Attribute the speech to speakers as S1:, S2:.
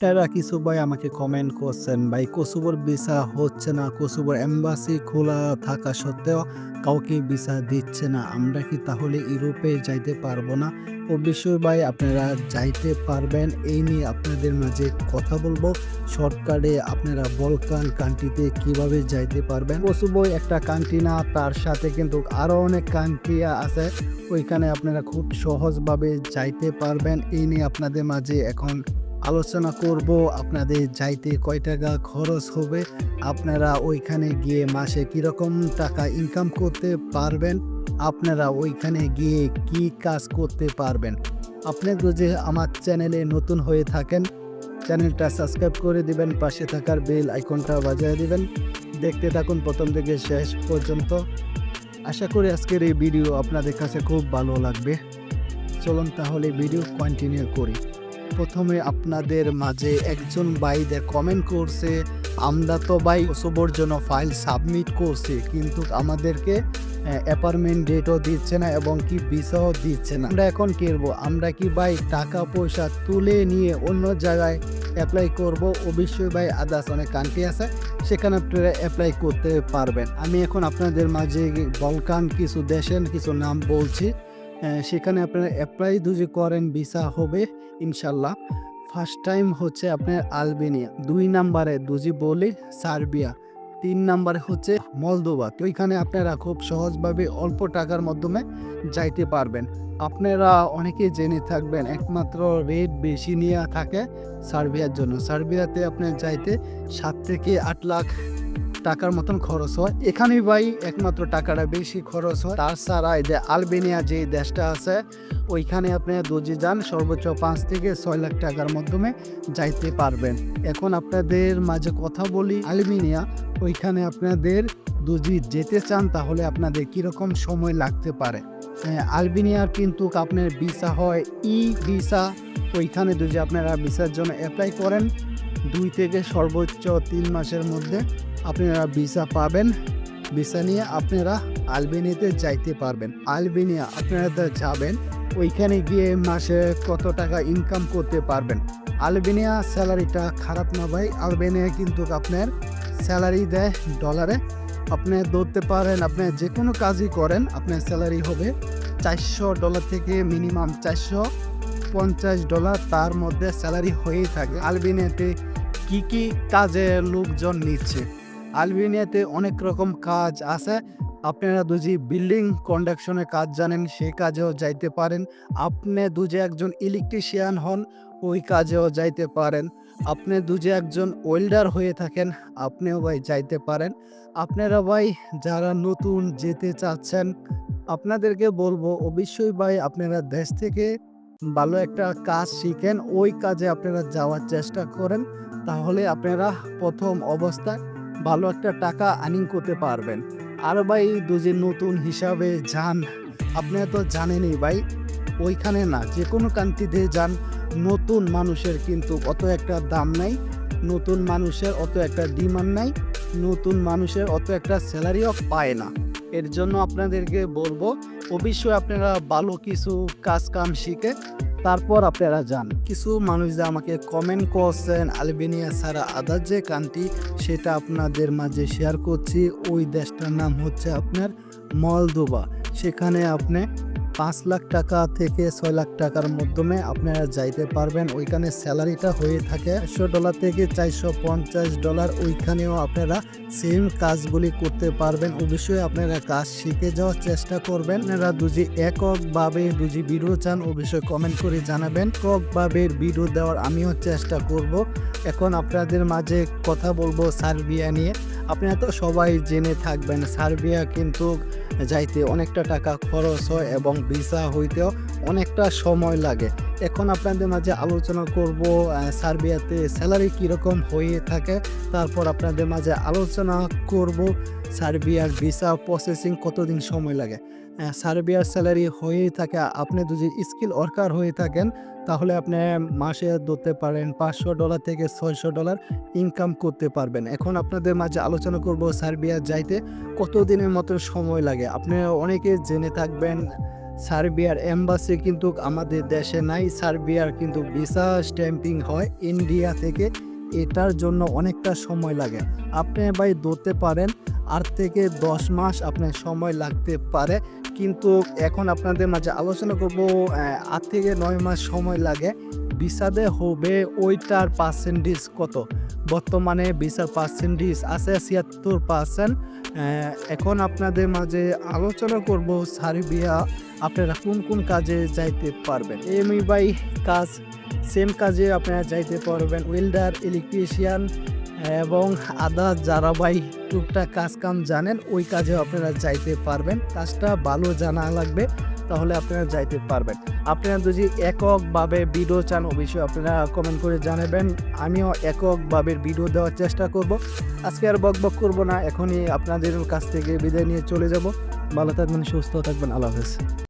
S1: আপনারা কিছু ভাই আমাকে কমেন্ট করছেন, ভাই, কসুবর ভিসা হচ্ছে না, কসুবর এম্বাসি খোলা থাকা সত্ত্বেও কাউকে ভিসা দিচ্ছে না। আমরা কি তাহলে ইউরোপে যাইতে পারব না? অবশ্যই ভাই, আপনারা যাইতে পারবেন। এই নিয়ে আপনাদের মাঝে কথা বলব। শর্টকাটে আপনারা বলকান কান্ট্রিতে কীভাবে যাইতে পারবেন? কসুবো একটা কান্ট্রি না, তার সাথে কিন্তু আরও অনেক কান্ট্রি আছে। ওইখানে আপনারা খুব সহজভাবে যাইতে পারবেন। এই নিয়ে আপনাদের মাঝে এখন আলোচনা করব, আপনাদের যাইতে কয় টাকা খরচ হবে, আপনারা ওইখানে গিয়ে মাসে কীরকম টাকা ইনকাম করতে পারবেন, আপনারা ওইখানে গিয়ে কি কাজ করতে পারবেন। আপনি যদি আমার চ্যানেলে নতুন হয়ে থাকেন, চ্যানেলটা সাবস্ক্রাইব করে দিবেন, পাশে থাকার বেল আইকনটা বাজিয়ে দিবেন। দেখতে থাকুন প্রথম থেকে শেষ পর্যন্ত। আশা করি আজকের এই ভিডিও আপনাদের কাছে খুব ভালো লাগবে। চলুন তাহলে ভিডিও কন্টিনিউ করি। প্রথমে আপনাদের মাঝে একজন ভাইদের কমেন্ট করছে, আমরা তো ভাই ওসবর জন্য ফাইল সাবমিট করছি, কিন্তু আমাদেরকে অ্যাপার্টমেন্ট ডেটও দিচ্ছে না এবং কি ভিসাও দিচ্ছে না। আমরা এখন করব? আমরা কি ভাই টাকা পয়সা তুলে নিয়ে অন্য জায়গায় অ্যাপ্লাই করব? অবশ্যই ভাই আদার্স অনেক কান্ট্রি আছে, সেখানে আপনারা অ্যাপ্লাই করতে পারবেন। আমি এখন আপনাদের মাঝে বলকান কিছু দেশের কিছু নাম বলছি। সেখানে আপনারা অ্যাপ্লাই যদি করেন ভিসা হবে, ইনশাল্লাহ। ফার্স্ট টাইম হচ্ছে আপনার আলবেনিয়া, দুই নাম্বারে দুজি বলি, সার্বিয়া, তিন নাম্বারে হচ্ছে মলদোবা তো ওইখানে আপনারা খুব সহজভাবে অল্প টাকার মাধ্যমে যাইতে পারবেন। আপনারা অনেকে জেনে থাকবেন, একমাত্র রেট বেশি নিয়ে থাকে সার্বিয়ার জন্য। সার্বিয়াতে আপনার যাইতে সাত থেকে আট লাখ টাকার মতন খরচ হয়। এখানে ভাই একমাত্র টাকাটা বেশি খরচ হয়। তাছাড়া এই যে আলবেনিয়া যে দেশটা আছে, ওইখানে আপনি দুজি যান, সর্বোচ্চ পাঁচ থেকে ছয় লাখ টাকার মাধ্যমে যাইতে পারবেন। এখন আপনাদের মাঝে কথা বলি আলবেনিয়া। ওইখানে আপনাদের দুজি যেতে চান, তাহলে আপনাদের কীরকম সময় লাগতে পারে? আলবেনিয়ার কিন্তু আপনার ভিসা হয় ই ভিসা। ওইখানে যদি আপনারা ভিসার জন্য অ্যাপ্লাই করেন দুই থেকে সর্বোচ্চ তিন মাসের মধ্যে আপনারা ভিসা পাবেন। ভিসা নিয়ে আপনারা আলবেনিয়াতে যাইতে পারবেন। আলবেনিয়া আপনারা যাবেন, ওইখানে গিয়ে মাসে কত টাকা ইনকাম করতে পারবেন। আলবেনিয়া স্যালারিটা খারাপ না ভাই, আলবেনিয়া কিন্তু আপনার স্যালারি দেয় ডলারে আপনি ধরতে পারেন, আপনি যে কোনো কাজই করেন, আপনার স্যালারি হবে চারশো ডলার থেকে মিনিমাম চারশো পঞ্চাশ ডলার তার মধ্যে স্যালারি হয়েই থাকে। আলবেনিয়াতে কি কি কাজে লোকজন নিচ্ছে? আলবেনিয়াতে অনেক রকম কাজ আছে। আপনারা দুজি বিল্ডিং কন্ডাকশনের কাজ জানেন, সে কাজেও যাইতে পারেন। আপনি দুজে একজন ইলেকট্রিশিয়ান হন, ওই কাজেও যাইতে পারেন। আপনি দুজে একজন ওয়েল্ডার হয়ে থাকেন, আপনিও ভাই যাইতে পারেন। আপনারা ভাই যারা নতুন যেতে চাচ্ছেন, আপনাদেরকে বলব, অবশ্যই ভাই আপনারা দেশ থেকে ভালো একটা কাজ শিখেন, ওই কাজে আপনারা যাওয়ার চেষ্টা করেন। তাহলে আপনারা প্রথম অবস্থায় ভালো একটা টাকা আর্নিং করতে পারবেন। আর ভাই দুজি নতুন হিসাবে যান। আপনারা তো জানেনই ভাই, ওইখানে না যে কোনো কান্ট্রিতে যান, নতুন মানুষের কিন্তু অত একটা দাম নাই, নতুন মানুষের অত একটা ডিমান্ড নাই, নতুন মানুষের অত একটা স্যালারিও পায় না। এর জন্য আপনাদেরকে বলব অবশ্যই আপনারা ভালো কিছু কাজ কাম শিখে তারপর আপনারা যান। কিছু মানুষ যে আমাকে কমেন্ট করছেন, আলবেনিয়া ছাড়া আদার যে কান্ট্রি সেটা আপনাদের মাঝে শেয়ার করছি। ওই দেশটার নাম হচ্ছে আপনার মলদোবা সেখানে আপনি পাঁচ লাখ টাকা থেকে ছয় লাখ টাকার মাধ্যমে আপনারা যাইতে পারবেন। ওইখানে স্যালারিটা হয়ে থাকে একশো ডলার থেকে চারশো পঞ্চাশ ডলার। ওইখানেও আপনারা সেম কাজগুলি করতে পারবেন। অবশ্যই আপনারা কাজ শিখে যাওয়ার চেষ্টা করবেন। আপনারা দুজি এককভাবে দুজি ভিডিও চান, অবশ্যই কমেন্ট করে জানাবেন। এককভাবে ভিডিও দেওয়ার আমিও চেষ্টা করব। এখন আপনাদের মাঝে কথা বলব সার্বিয়া নিয়ে। আপনারা তো সবাই জেনে থাকবেন, সার্বিয়া কিন্তু যাইতে অনেকটা টাকা খরচ হয় এবং ভিসা হইতেও অনেকটা সময় লাগে। এখন আপনাদের মাঝে আলোচনা করব সার্বিয়াতে স্যালারি কীরকম হয়ে থাকে, তারপর আপনাদের মাঝে আলোচনা করব। সার্বিয়ার ভিসা প্রসেসিং কতদিন সময় লাগে? সার্বিয়ার স্যালারি হয়েই থাকে, আপনি যদি স্কিল ওয়ার্কার হয়ে থাকেন, তাহলে আপনি মাসে ধরতে পারেন পাঁচশো ডলার থেকে ছয়শো ডলার ইনকাম করতে পারবেন। এখন আপনাদের মাঝে আলোচনা করব সার্বিয়া যাইতে কত দিনের মতো সময় লাগে? আপনি অনেকে জেনে থাকবেন, সার্বিয়ার এম্বাসি কিন্তু আমাদের দেশে নাই, সার্বিয়ার কিন্তু ভিসা স্ট্যাম্পিং হয় ইন্ডিয়া থেকে এটার জন্য অনেকটা সময় লাগে। আপনি ভাই ধরতে পারেন, আট থেকে দশ মাস আপনার সময় লাগতে পারে। কিন্তু এখন আপনাদের মাঝে আলোচনা করব আট থেকে নয় মাস সময় লাগে। ভিসাতে হবে ওইটার পার্সেন্টেজ কত? বর্তমানে ভিসার পার্সেন্টেজ আছে ছিয়াত্তর পার্সেন্ট এখন আপনাদের মাঝে আলোচনা করব সার্বিয়া আপনারা কোন কোন কাজে যাইতে পারবেন? এমই বাই কাজ সেম কাজে আপনারা যাইতে পারবেন ওয়েল্ডার ইলেকট্রিশিয়ান এবং আদার যারা ভাই টুকটাক কাজ কাম জানেন, ওই কাজে আপনারা যাইতে পারবেন। কাজটা ভালো জানা লাগবে। তাহলে আপনারা যাইতে পারবেন। আপনারা যদি এককভাবে ভিডিও চান, অবশ্যই আপনারা কমেন্ট করে জানাবেন। আমিও এককভাবে ভিডিও দেওয়ার চেষ্টা করব। আজকে আর বক বক করব না, এখনই আপনাদের কাছ থেকে বিদায় নিয়ে চলে যাব। ভালো থাকবেন, সুস্থ থাকবেন, আল্লাহ হাফেজ।